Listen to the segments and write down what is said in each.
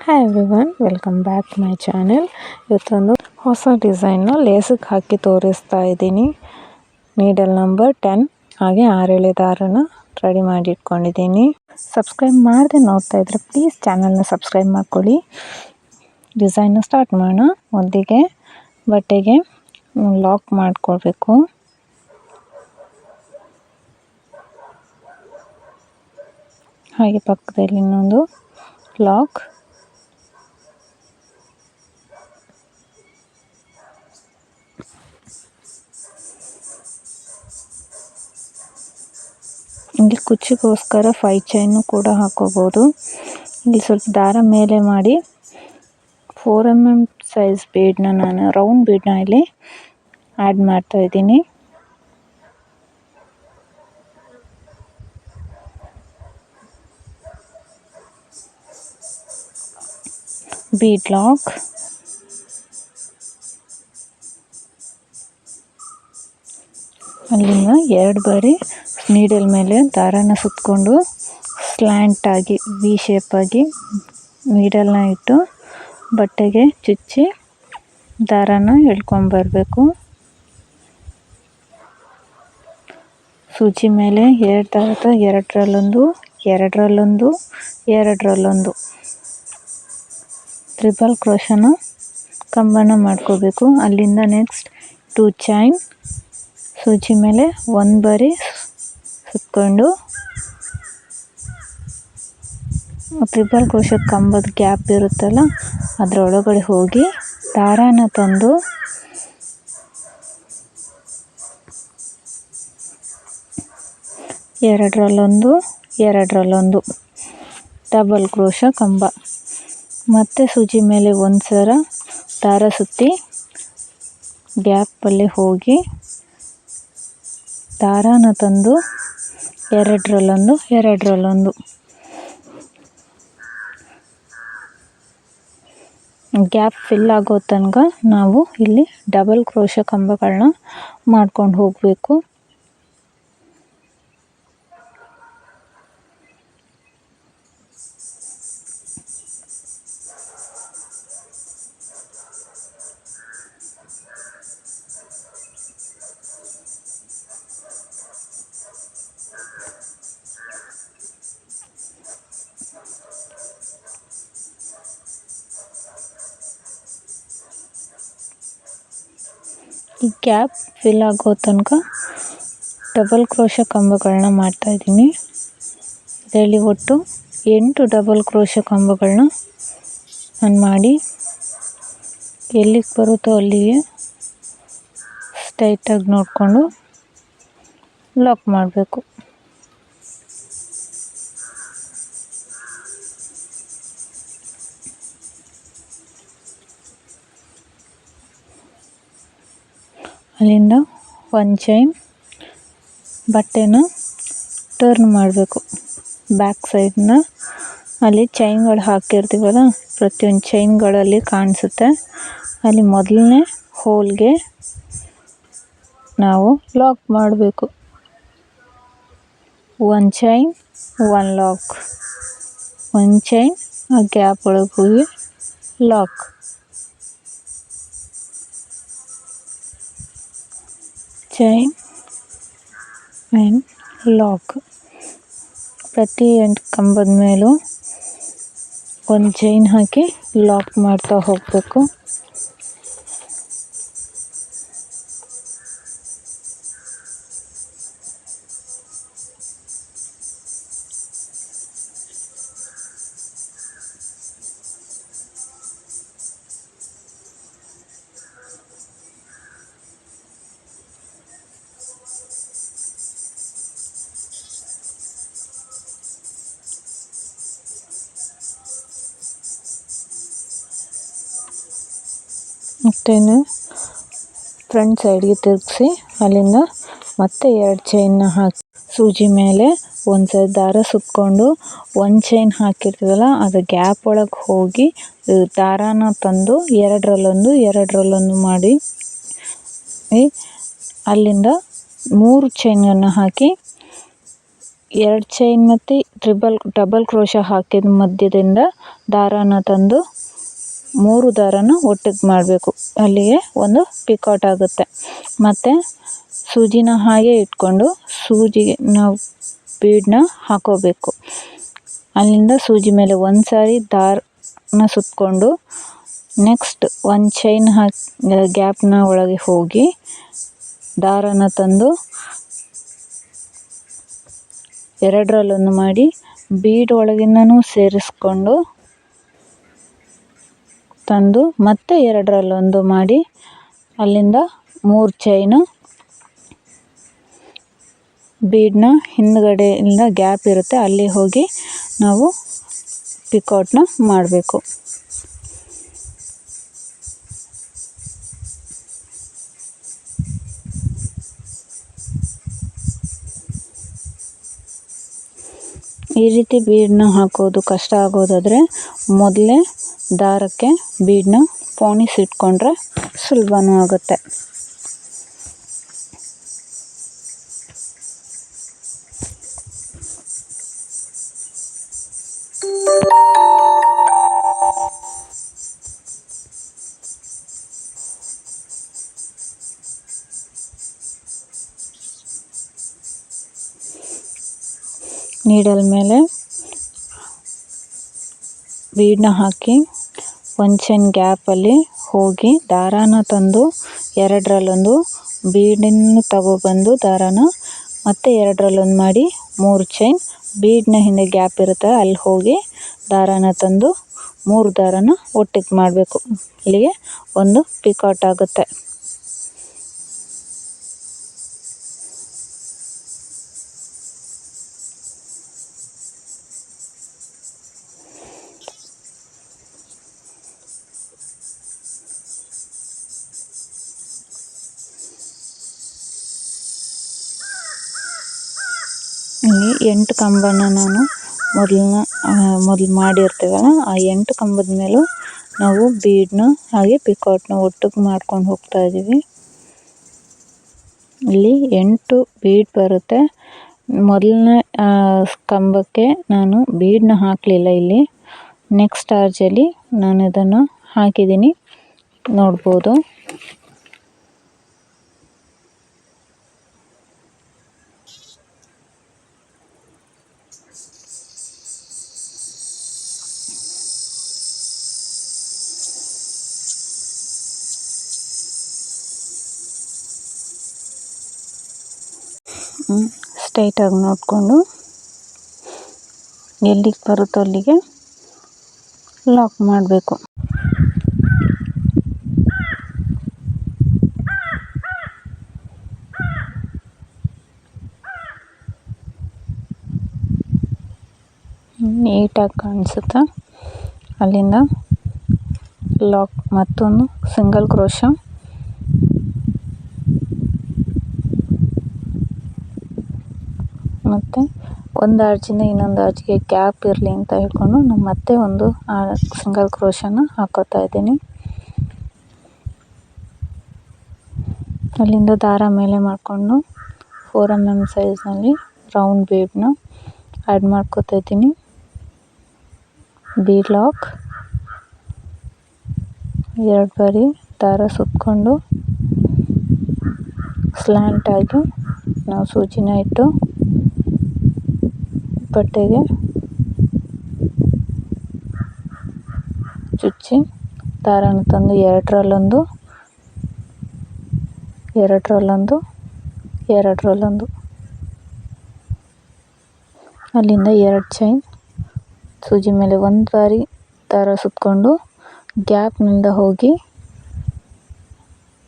Hi everyone welcome back to my channel ಇವತ್ತೊಂದು ಹೊಸ ಡಿಸೈನ್ನ ಲೇಸಕ್ಕೆ ಹಾಕಿ ತೋರಿಸ್ತಾ ಇದ್ದೀನಿ. ನೀಡಲ್ ನಂಬರ್ ಟೆನ್ ಹಾಗೆ ಆರೇಳೆ ದಾರನ ರೆಡಿ ಮಾಡಿ ಇಟ್ಕೊಂಡಿದ್ದೀನಿ ಸಬ್ಸ್ಕ್ರೈಬ್ ಮಾಡದೆ ನೋಡ್ತಾ ಇದ್ರೆ ಪ್ಲೀಸ್ ಚಾನಲ್ನ ಸಬ್ಸ್ಕ್ರೈಬ್ ಮಾಡ್ಕೊಳ್ಳಿ. ಡಿಸೈನ್ನ ಸ್ಟಾರ್ಟ್ ಮಾಡೋಣ. ಮೊದಲಿಗೆ ಬಟ್ಟೆಗೆ ಲಾಕ್ ಮಾಡ್ಕೊಳ್ಬೇಕು. ಹಾಗೆ ಪಕ್ಕದಲ್ಲಿ ಇನ್ನೊಂದು ಲಾಕ್ ಇಲ್ಲಿ ಕುಚ್ಚಿಗೋಸ್ಕರ ಫೈ ಚೈನ್ ಕೂಡ ಹಾಕೋಬಹುದು ಇಲ್ಲಿ ಸ್ವಲ್ಪ ದಾರ ಮೇಲೆ ಮಾಡಿ ಫೋರ್ ಎಂ ಎಂ ಸೈಜ್ ಬೀಡನ್ನ ನಾನು ರೌಂಡ್ ಬೀಡನ್ನ ಇಲ್ಲಿ ಆ್ಯಡ್ ಮಾಡ್ತಾ ಇದ್ದೀನಿ. ಬೀಡ್ ಲಾಕ್ ಅಲ್ಲಿಂದ ಎರಡು ಬಾರಿ ನೀಡಲ್ ಮೇಲೆ ದಾರಾನ ಸುತ್ತಕೊಂಡು ಸ್ಲ್ಯಾಂಟಾಗಿ ವಿ ಶೇಪಾಗಿ ನೀಡಲ್ನ ಇಟ್ಟು ಬಟ್ಟೆಗೆ ಚುಚ್ಚಿ ದಾರಾನ ಎಳ್ಕೊಂಬರಬೇಕು ಸೂಜಿ ಮೇಲೆ ಎರಡು ದಾರದ ಎರಡರಲ್ಲೊಂದು ಎರಡರಲ್ಲೊಂದು ಎರಡರಲ್ಲೊಂದು. ತ್ರಿಬಲ್ ಕ್ರೋಶನ ಕಂಬನ ಮಾಡ್ಕೋಬೇಕು. ಅಲ್ಲಿಂದ ನೆಕ್ಸ್ಟ್ ಟೂ ಚೈನ್ ಸೂಜಿ ಮೇಲೆ ಒಂದು ಬಾರಿ ಸುತ್ತಕೊಂಡು ತ್ರಿಬಲ್ ಕ್ರೋಶ ಕಂಬದ ಗ್ಯಾಪ್ ಇರುತ್ತಲ್ಲ, ಅದರೊಳಗಡೆ ಹೋಗಿ ದಾರಾನ ತಂದು ಎರಡರಲ್ಲೊಂದು ಎರಡರಲ್ಲೊಂದು ಡಬಲ್ ಕ್ರೋಶ ಕಂಬ. ಮತ್ತೆ ಸೂಜಿ ಮೇಲೆ ಒಂದು ಸರ ದಾರ ಸುತ್ತಿ ಗ್ಯಾಪಲ್ಲಿ ಹೋಗಿ ದಾರಾನ ತಂದು ಎರಡರಲ್ಲೊಂದು ಎರಡರಲ್ಲೊಂದು. ಗ್ಯಾಪ್ ಫಿಲ್ ಆಗೋ ತನಕ ನಾವು ಇಲ್ಲಿ ಡಬಲ್ ಕ್ರೋಶ ಕಂಬಗಳನ್ನ ಮಾಡ್ಕೊಂಡು ಹೋಗಬೇಕು. ಈ ಗ್ಯಾಪ್ ಫಿಲ್ ಆಗೋ ತನಕ ಡಬಲ್ ಕ್ರೋಶ ಕಂಬಗಳನ್ನ ಮಾಡ್ತಾಯಿದ್ದೀನಿ ಇದರಲ್ಲಿ ಒಟ್ಟು ಎಂಟು ಡಬಲ್ ಕ್ರೋಶ ಕಂಬಗಳನ್ನ ನಾನು ಮಾಡಿ ಎಲ್ಲಿಗೆ ಬರುತ್ತೋ ಅಲ್ಲಿಗೆ ಸ್ಟೈಟಾಗಿ ನೋಡಿಕೊಂಡು ಲಾಕ್ ಮಾಡಬೇಕು. ಅಲ್ಲಿಂದ ಒಂದು ಚೈನ್ ಬಟ್ಟೆನ ಟರ್ನ್ ಮಾಡಬೇಕು. ಬ್ಯಾಕ್ ಸೈಡನ್ನ ಅಲ್ಲಿ ಚೈನ್ಗಳು ಹಾಕಿರ್ತೀವಲ್ಲ, ಪ್ರತಿಯೊಂದು ಚೈನ್ಗಳಲ್ಲಿ ಕಾಣಿಸುತ್ತೆ. ಅಲ್ಲಿ ಮೊದಲನೇ ಹೋಲ್ಗೆ ನಾವು ಲಾಕ್ ಮಾಡಬೇಕು. ಒಂದು ಚೈನ್ ಒನ್ ಲಾಕ್ ಒಂದು ಚೈನ್ ಆ ಗ್ಯಾಪ್ ಒಳಗೆ ಹೋಗಿ ಲಾಕ್ ಚೈನ್ ಆ್ಯಂಡ್ ಲಾಕ್ ಪ್ರತಿ ಎಂಟು ಕಂಬದ ಮೇಲೂ ಒಂದು ಚೈನ್ ಹಾಕಿ ಲಾಕ್ ಮಾಡ್ತಾ ಹೋಗಬೇಕು. ಅಷ್ಟೇನೆ ಫ್ರಂಟ್ ಸೈಡ್ಗೆ ತಿರುಗಿಸಿ, ಅಲ್ಲಿಂದ ಮತ್ತೆ ಎರಡು ಚೈನ್ನ ಹಾಕಿ, ಸೂಜಿ ಮೇಲೆ ಒಂದು ಸೈಡ್ ದಾರ ಸುತ್ತಕೊಂಡು ಒಂದು ಚೈನ್ ಹಾಕಿರ್ತೀವಲ್ಲ, ಅದು ಗ್ಯಾಪ್ ಒಳಗೆ ಹೋಗಿ ದಾರಾನ ತಂದು ಎರಡರಲ್ಲೊಂದು ಎರಡರಲ್ಲೊಂದು ಮಾಡಿ ಅಲ್ಲಿಂದ ಮೂರು ಚೈನನ್ನು ಹಾಕಿ, ಎರಡು ಚೈನ್ ಮತ್ತು ಟ್ರಿಬಲ್ ಡಬಲ್ ಕ್ರೋಶ ಹಾಕಿದ ಮಧ್ಯದಿಂದ ದಾರಾನ ತಂದು ಮೂರು ದಾರನ ಒಟ್ಟಿಗೆ ಮಾಡಬೇಕು. ಅಲ್ಲಿಗೆ ಒಂದು ಪಿಕಾಟ್ ಆಗುತ್ತೆ. ಮತ್ತು ಸೂಜಿನ ಹಾಗೆ ಇಟ್ಕೊಂಡು ಸೂಜಿಗೆ ನಾವು ಬೀಡನ್ನ ಹಾಕೋಬೇಕು. ಅಲ್ಲಿಂದ ಸೂಜಿ ಮೇಲೆ ಒಂದು ಸಾರಿ ದಾರನ ಸುತ್ತಕೊಂಡು ನೆಕ್ಸ್ಟ್ ಒಂದು ಚೈನ್ ಹಾಕಿ ಗ್ಯಾಪ್ನ ಒಳಗೆ ಹೋಗಿ ದಾರನ ತಂದು ಎರಡರಲ್ಲೊಂದು ಮಾಡಿ ಬೀಡ್ ಒಳಗಿಂದನೂ ಸೇರಿಸ್ಕೊಂಡು ತಂದು ಮತ್ತೆ ಎರಡರಲ್ಲೊಂದು ಮಾಡಿ ಅಲ್ಲಿಂದ ಮೂರು ಚೈನು ಬೀಡನ್ನ ಹಿಂದುಗಡೆಯಿಂದ ಗ್ಯಾಪ್ ಇರುತ್ತೆ. ಅಲ್ಲಿ ಹೋಗಿ ನಾವು ಪಿಕೌಟ್ನ ಮಾಡಬೇಕು. ಈ ರೀತಿ ಬೀಡನ್ನ ಹಾಕೋದು ಕಷ್ಟ ಆಗೋದಾದರೆ ಮೊದಲೇ ದಾರಕ್ಕೆ ಬೀಡನ್ನ ಪೋಣಿಸಿಟ್ಕೊಂಡ್ರೆ ಸುಲಭನೂ ಆಗುತ್ತೆ. ನೀಡಲ್ ಮೇಲೆ ಬೀಡನ್ನ ಹಾಕಿ ಒಂದು ಚೈನ್ ಗ್ಯಾಪಲ್ಲಿ ಹೋಗಿ ದಾರಾನ ತಂದು ಎರಡರಲ್ಲೊಂದು ಬೀಡನ್ನು ತಗೊಬಂದು ದಾರಾನ ಮತ್ತೆ ಎರಡರಲ್ಲೊಂದು ಮಾಡಿ ಮೂರು ಚೈನ್ ಬೀಡ್ನ ಹಿಂದೆ ಗ್ಯಾಪ್ ಇರುತ್ತೆ ಅಲ್ಲಿ ಹೋಗಿ ದಾರಾನ ತಂದು ಮೂರು ದಾರಾನ ಒಟ್ಟಿಗೆ ಮಾಡಬೇಕು. ಇಲ್ಲಿಗೆ ಒಂದು ಪಿಕಾಟ್ ಆಗುತ್ತೆ. ಎಂಟು ಕಂಬನ ನಾನು ಮೊದಲನೇ ಮೊದಲು ಮಾಡಿರ್ತೀವಲ್ಲ, ಆ ಎಂಟು ಕಂಬದ ಮೇಲೂ ನಾವು ಬೀಡನ್ನ ಹಾಗೆ ಪಿಕಾಟ್ನ ಒಟ್ಟಿಗೆ ಮಾಡ್ಕೊಂಡು ಹೋಗ್ತಾ ಇದ್ದೀವಿ. ಇಲ್ಲಿ ಎಂಟು ಬೀಡ್ ಬರುತ್ತೆ. ಮೊದಲನೇ ಕಂಬಕ್ಕೆ ನಾನು ಬೀಡನ್ನ ಹಾಕಲಿಲ್ಲ ಇಲ್ಲಿ. ನೆಕ್ಸ್ಟ್ ಆರ್ಜಲ್ಲಿ ನಾನು ಇದನ್ನು ಹಾಕಿದ್ದೀನಿ. ನೋಡ್ಬೋದು. ಸ್ಟ್ರೈಟಾಗಿ ನೋಡಿಕೊಂಡು ಎಲ್ಲಿಗೆ ಬರುತ್ತೋ ಅಲ್ಲಿಗೆ ಲಾಕ್ ಮಾಡಬೇಕು. ನೀಟಾಗಿ ಕಾಣಿಸುತ್ತೆ? ಅಲ್ಲಿಂದ ಲಾಕ್ ಮತ್ತೊಂದು ಸಿಂಗಲ್ ಕ್ರೋಶ ಮತ್ತು ಒಂದು ಆರ್ಚಿಂದ ಇನ್ನೊಂದು ಆರ್ಚಿಗೆ ಗ್ಯಾಪ್ ಇರಲಿ ಅಂತ ಹೇಳ್ಕೊಂಡು ನಾನು ಮತ್ತೆ ಒಂದು ಸಿಂಗಲ್ ಕ್ರೋಶನ ಹಾಕೋತಾ ಇದ್ದೀನಿ. ಅಲ್ಲಿಂದ ದಾರ ಮೇಲೆ ಮಾಡಿಕೊಂಡು ಫೋರ್ ಎಂ ಎಂ ಸೈಜ್ನಲ್ಲಿ ರೌಂಡ್ ಬೀಡನ್ನ ಆ್ಯಡ್ ಮಾಡ್ಕೋತಾ ಇದ್ದೀನಿ. ಬೀಡ್ ಲಾಕ್ ಎರಡು ಬಾರಿ ದಾರ ಸುತ್ತಕೊಂಡು ಸ್ಲ್ಯಾಂಟಾಗಿ ನಾವು ಸೂಜಿನ ಇಟ್ಟು ಬಟ್ಟೆಗೆ. ಚುಚ್ಚಿ ದಾರನ ತಂದು ಎರಡರಲ್ಲೊಂದು ಎರಡರಲ್ಲೊಂದು ಎರಡರಲ್ಲೊಂದು. ಅಲ್ಲಿಂದ ಎರಡು ಚೈನ್ ಸೂಜಿ ಮೇಲೆ ಒಂದು ಬಾರಿ ದಾರ ಸುತ್ತಕೊಂಡು ಗ್ಯಾಪ್ನಿಂದ ಹೋಗಿ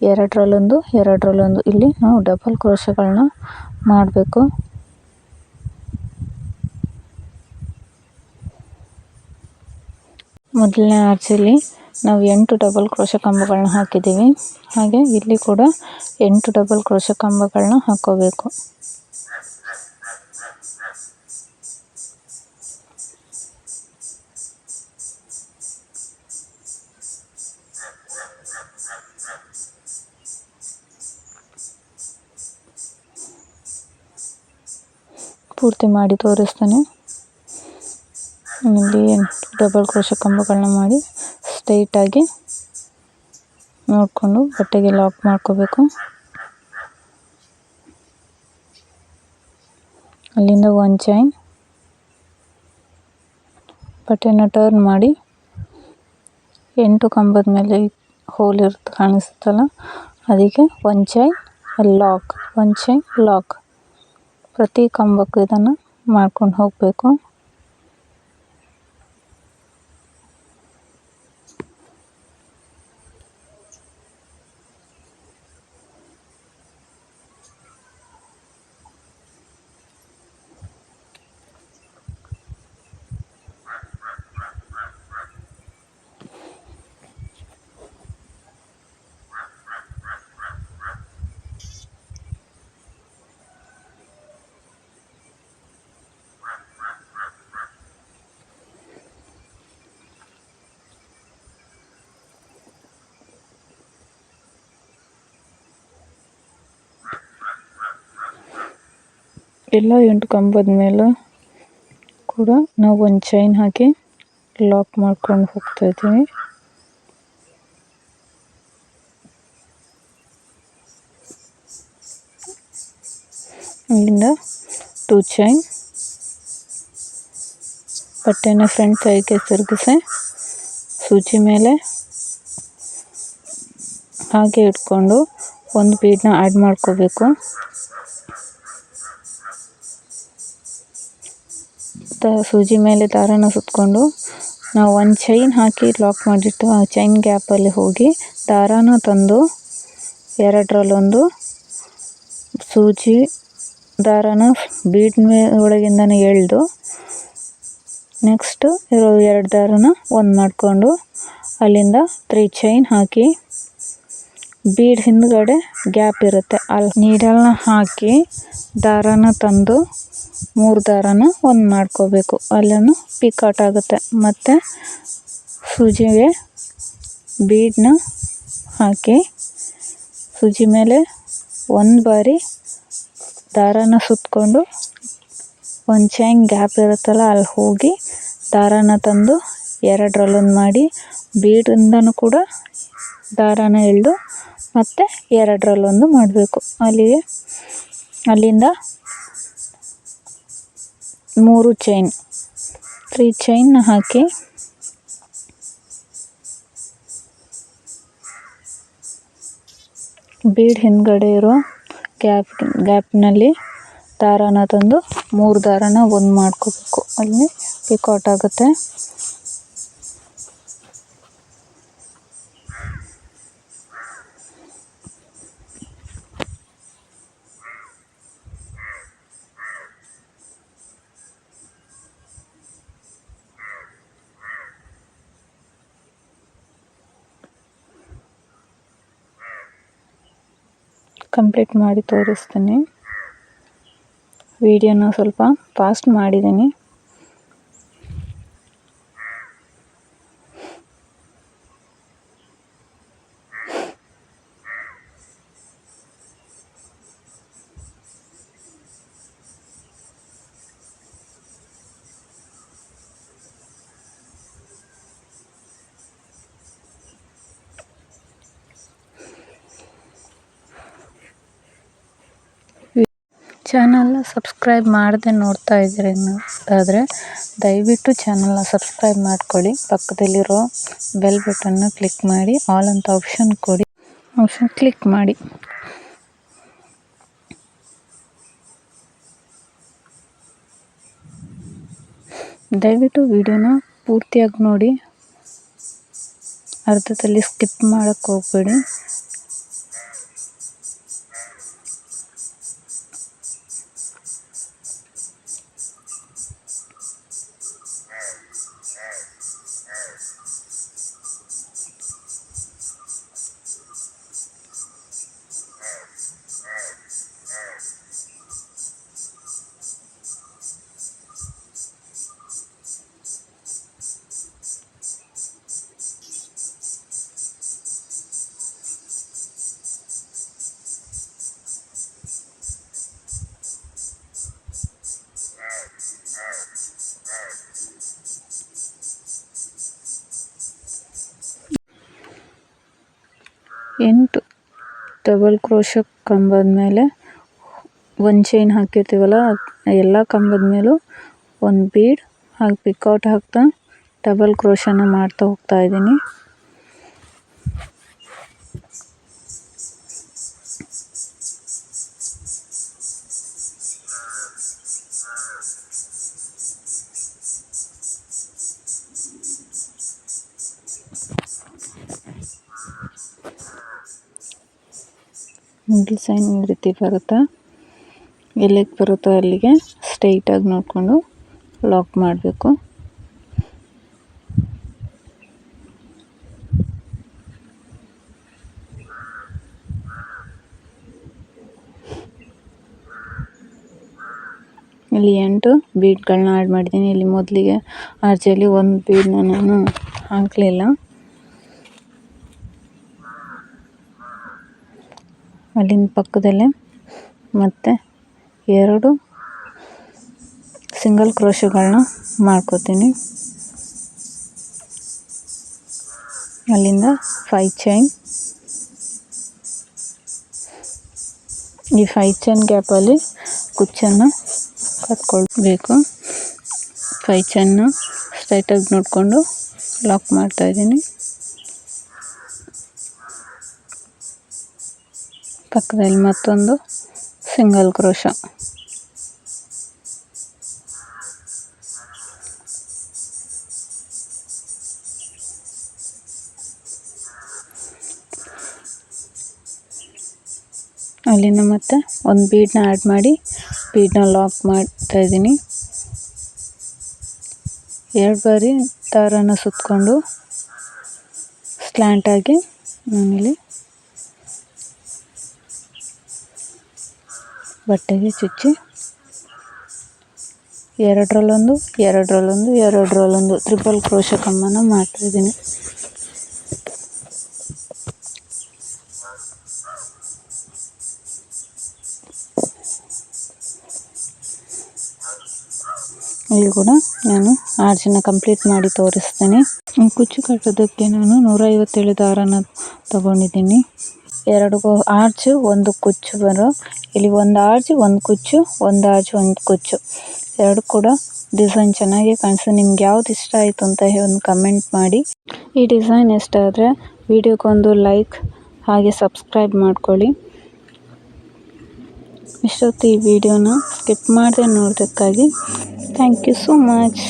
ಎರಡರಲ್ಲೊಂದು ಎರಡರಲ್ಲೊಂದು. ಇಲ್ಲಿ ನಾವು ಡಬಲ್ ಕ್ರೋಶಗಳನ್ನ ಮಾಡಬೇಕು. ಮೊದಲನೇ ಆರ್ಚಲ್ಲಿ ನಾವು ಎಂಟು ಡಬಲ್ ಕ್ರೋಶ ಕಂಬಗಳನ್ನ ಹಾಕಿದ್ದೀವಿ. ಹಾಗೆ ಇಲ್ಲಿ ಕೂಡ ಎಂಟು ಡಬಲ್ ಕ್ರೋಶ ಕಂಬಗಳನ್ನ ಹಾಕೋಬೇಕು. ಪೂರ್ತಿ ಮಾಡಿ ತೋರಿಸ್ತಾನೆ. ಇಲ್ಲಿ ಡಬಲ್ ಕ್ರೋಶ ಕಂಬಗಳನ್ನ ಮಾಡಿ ಸ್ಟ್ರೈಟ್ ಆಗಿ ನೋಡಿಕೊಂಡು ಬಟ್ಟೆಗೆ ಲಾಕ್ ಮಾಡ್ಕೋಬೇಕು. ಅಲ್ಲಿಂದ ಒನ್ ಚೈನ್ ಬಟ್ಟೆನ ಟರ್ನ್ ಮಾಡಿ ಎಂಟು ಕಂಬದ ಮೇಲೆ ಹೋಲ್ ಇರುತ್ತೆ ಕಾಣಿಸುತ್ತಲ್ಲ? ಅದಕ್ಕೆ ಒಂದು chain lock one chain lock ಪ್ರತಿ ಕಂಬಕ್ಕೂ ಇದನ್ನು ಮಾಡ್ಕೊಂಡು ಹೋಗಬೇಕು. ಎಲ್ಲ ಎಂಟು ಕಂಬದ ಮೇಲೆ ಕೂಡ ನಾವು ಒಂದು ಚೈನ್ ಹಾಕಿ ಲಾಕ್ ಮಾಡ್ಕೊಂಡು ಹೋಗ್ತಾ ಇದ್ದೀವಿ. ಇಲ್ಲಿಂದ ಟೂ ಚೈನ್ ಬಟ್ಟೆನ ಫ್ರಂಟ್ ಸೈಡ್ಗೆ ತಿರುಗಿಸಿ ಸೂಜಿ ಮೇಲೆ ಹಾಗೆ ಇಟ್ಕೊಂಡು ಒಂದು ಬೀಡನ್ನ ಆ್ಯಡ್ ಮಾಡ್ಕೋಬೇಕು. ಸೂಜಿ ಮೇಲೆ ದಾರನ ಸುತ್ತಕೊಂಡು ನಾವು ಒಂದು ಚೈನ್ ಹಾಕಿ ಲಾಕ್ ಮಾಡಿಟ್ಟು ಆ ಚೈನ್ ಗ್ಯಾಪಲ್ಲಿ ಹೋಗಿ ದಾರಾನ ತಂದು ಎರಡರಲ್ಲೊಂದು ಸೂಜಿ ದಾರನ ಬೀಡ್ ಮೇ ಒಳಗಿಂದನೇ ಎಳೆದು ನೆಕ್ಸ್ಟ್ ಇರೋ ಎರಡು ದಾರನ ಒಂದು ಮಾಡಿಕೊಂಡು ಅಲ್ಲಿಂದ ತ್ರೀ ಚೈನ್ ಹಾಕಿ ಬೀಡ್ ಹಿಂದ್ಗಡೆ ಗ್ಯಾಪ್ ಇರುತ್ತೆ. ಅಲ್ಲಿ ನೀಡಲ್ನ ಹಾಕಿ ದಾರಾನ ತಂದು ಮೂರು ದಾರನ ಒಂದು ಮಾಡ್ಕೋಬೇಕು. ಅಲ್ಲೂ ಪಿಕಾಟ್ ಆಗುತ್ತೆ. ಮತ್ತು ಸೂಜಿಗೆ ಬೀಡನ್ನ ಹಾಕಿ ಸೂಜಿ ಮೇಲೆ ಒಂದು ಬಾರಿ ದಾರಾನ ಸುತ್ತಕೊಂಡು ಒಂದು ಚೈನ್ ಗ್ಯಾಪ್ ಇರುತ್ತಲ್ಲ, ಅಲ್ಲಿ ಹೋಗಿ ದಾರಾನ ತಂದು ಎರಡರಲ್ಲೊಂದು ಮಾಡಿ ಬೀಡಿಂದನೂ ಕೂಡ ದಾರಾನ ಎಳೆದು ಮತ್ತು ಎರಡರಲ್ಲೊಂದು ಮಾಡಬೇಕು. ಅಲ್ಲಿಗೆ ಅಲ್ಲಿಂದ ಮೂರು ಚೈನ್ ತ್ರೀ ಚೈನ್ ಹಾಕಿ. ಬೀಡ್ ಹಿಂದ್ಗಡೆ ಇರೋ ಗ್ಯಾಪ್ ಗ್ಯಾಪ್ನಲ್ಲಿ ದಾರಾನ ತಂದು ಮೂರು ದಾರಾನ ಒಂದು ಮಾಡ್ಕೋಬೇಕು. ಅಲ್ಲಿ ಪಿಕಾಟ್ ಆಗುತ್ತೆ. ಕಂಪ್ಲೀಟ್ ಮಾಡಿ ತೋರಿಸ್ತೀನಿ. ವೀಡಿಯೋನ ಸ್ವಲ್ಪ ಫಾಸ್ಟ್ ಮಾಡಿದ್ದೀನಿ ಚಾನಲ್ನ ಸಬ್ಸ್ಕ್ರೈಬ್ ಮಾಡದೆ ನೋಡ್ತಾ ಇದ್ದೀರಿ ಆದರೆ ದಯವಿಟ್ಟು ಚಾನಲ್ನ ಸಬ್ಸ್ಕ್ರೈಬ್ ಮಾಡ್ಕೊಳ್ಳಿ. ಪಕ್ಕದಲ್ಲಿರೋ ಬೆಲ್ ಬಟನ್ನ ಕ್ಲಿಕ್ ಮಾಡಿ. ಆಲ್ ಅಂತ ಆಪ್ಷನ್ ಕೊಡಿ. ಆಪ್ಷನ್ ಕ್ಲಿಕ್ ಮಾಡಿ. ದಯವಿಟ್ಟು ವಿಡಿಯೋನ ಪೂರ್ತಿಯಾಗಿ ನೋಡಿ. ಅರ್ಧದಲ್ಲಿ ಸ್ಕಿಪ್ ಮಾಡೋಕ್ಕೆ ಹೋಗಬೇಡಿ. ಡಬಲ್ ಕ್ರೋಶ ಕಂಬದ ಮೇಲೆ ಒಂದು ಚೈನ್ ಹಾಕಿರ್ತೀವಲ್ಲ, ಎಲ್ಲ ಕಂಬದ ಮೇಲೂ ಒಂದು ಬೀಡ್ ಹಾಗೆ ಪಿಕೌಟ್ ಹಾಕ್ತಾ ಡಬಲ್ ಕ್ರೋಶನ ಮಾಡ್ತಾ ಹೋಗ್ತಾ ಇದ್ದೀನಿ. ಡಿಸೈನ್ ಈ ರೀತಿ ಬರುತ್ತೆ ಎಲ್ಲಿಗೆ ಬರುತ್ತೋ ಅಲ್ಲಿಗೆ? ಸ್ಟ್ರೈಟಾಗಿ ನೋಡಿಕೊಂಡು ಲಾಕ್ ಮಾಡಬೇಕು. ಇಲ್ಲಿ ಎಂಟು ಬೀಡ್ಗಳನ್ನ ಆ್ಯಡ್ ಮಾಡಿದ್ದೀನಿ. ಇಲ್ಲಿ ಮೊದಲಿಗೆ ಆರ್ಚಲ್ಲಿ ಒಂದು ಬೀಡನ್ನ ನಾನು ಹಾಕಲಿಲ್ಲ. ಅಲ್ಲಿನ ಪಕ್ಕದಲ್ಲೇ. ಮತ್ತೆ ಎರಡು ಸಿಂಗಲ್ ಕ್ರೋಶಗಳನ್ನ ಮಾಡ್ಕೋತೀನಿ. ಅಲ್ಲಿಂದ ಫೈ ಚೈನ್ ಈ ಫೈ ಚೈನ್ ಗ್ಯಾಪಲ್ಲಿ ಕುಚ್ಚನ್ನು ಕಟ್ಕೊಳ್ಬೇಕು. ಫೈ ಚೈನ್ನ ಸ್ಟ್ರೈಟಾಗಿ ನೋಡಿಕೊಂಡು ಲಾಕ್ ಮಾಡ್ತಾಯಿದ್ದೀನಿ ಪಕ್ಕದಲ್ಲಿ ಮತ್ತೊಂದು ಸಿಂಗಲ್ ಕ್ರೋಶ. ಅಲ್ಲಿಂದ ಮತ್ತೆ ಒಂದು ಬೀಡನ್ನ ಆ್ಯಡ್ ಮಾಡಿ ಬೀಡ್ನ ಲಾಕ್ ಮಾಡ್ತಾ ಇದ್ದೀನಿ. ಎರಡು ಬಾರಿ ದಾರನ ಸುತ್ತಕೊಂಡು ಸ್ಲ್ಯಾಂಟಾಗಿ ನಾನಿಲ್ಲಿ ಬಟ್ಟೆಗೆ ಚುಚ್ಚಿ ಎರಡರಲ್ಲೊಂದು ಎರಡರಲ್ಲೊಂದು ಎರಡರಲ್ಲೊಂದು ತ್ರಿಬಲ್ ಕ್ರೋಶ ಕಮ್ಮನ ಮಾಡ್ತಾಯಿದ್ದೀನಿ ಇಲ್ಲಿ ಕೂಡ ನಾನು ಆರ್ಚನ್ನ ಕಂಪ್ಲೀಟ್ ಮಾಡಿ ತೋರಿಸ್ತೇನೆ. ಕುಚ್ಚು ಕಟ್ಟೋದಕ್ಕೆ ನಾನು ನೂರೈವತ್ತೇಳು ದಾರನ ತಗೊಂಡಿದ್ದೀನಿ. ಎರಡು ಆರ್ಚು, ಒಂದು ಕುಚ್ಚು ಬರೋ, ಇಲ್ಲಿ ಒಂದು ಆರ್ಚು, ಒಂದು ಕುಚ್ಚು, ಒಂದು ಆರ್ಚು, ಒಂದು ಕುಚ್ಚು. ಎರಡು ಕೂಡ ಡಿಸೈನ್ ಚೆನ್ನಾಗಿ ಕಾಣಿಸ್ತದೆ ನಿಮ್ಗೆ ಯಾವ್ದು ಇಷ್ಟ ಆಯಿತು ಅಂತ ಒಂದು ಕಮೆಂಟ್ ಮಾಡಿ. ಈ ಡಿಸೈನ್ ಇಷ್ಟ ಆದರೆ ವಿಡಿಯೋಗೊಂದು ಲೈಕ್ ಹಾಗೆ ಸಬ್ಸ್ಕ್ರೈಬ್ ಮಾಡ್ಕೊಳ್ಳಿ. ಇಷ್ಟೊತ್ತು ಈ ವಿಡಿಯೋನ ಸ್ಕಿಪ್ ಮಾಡದೆ ನೋಡೋದಕ್ಕಾಗಿ. Thank you so much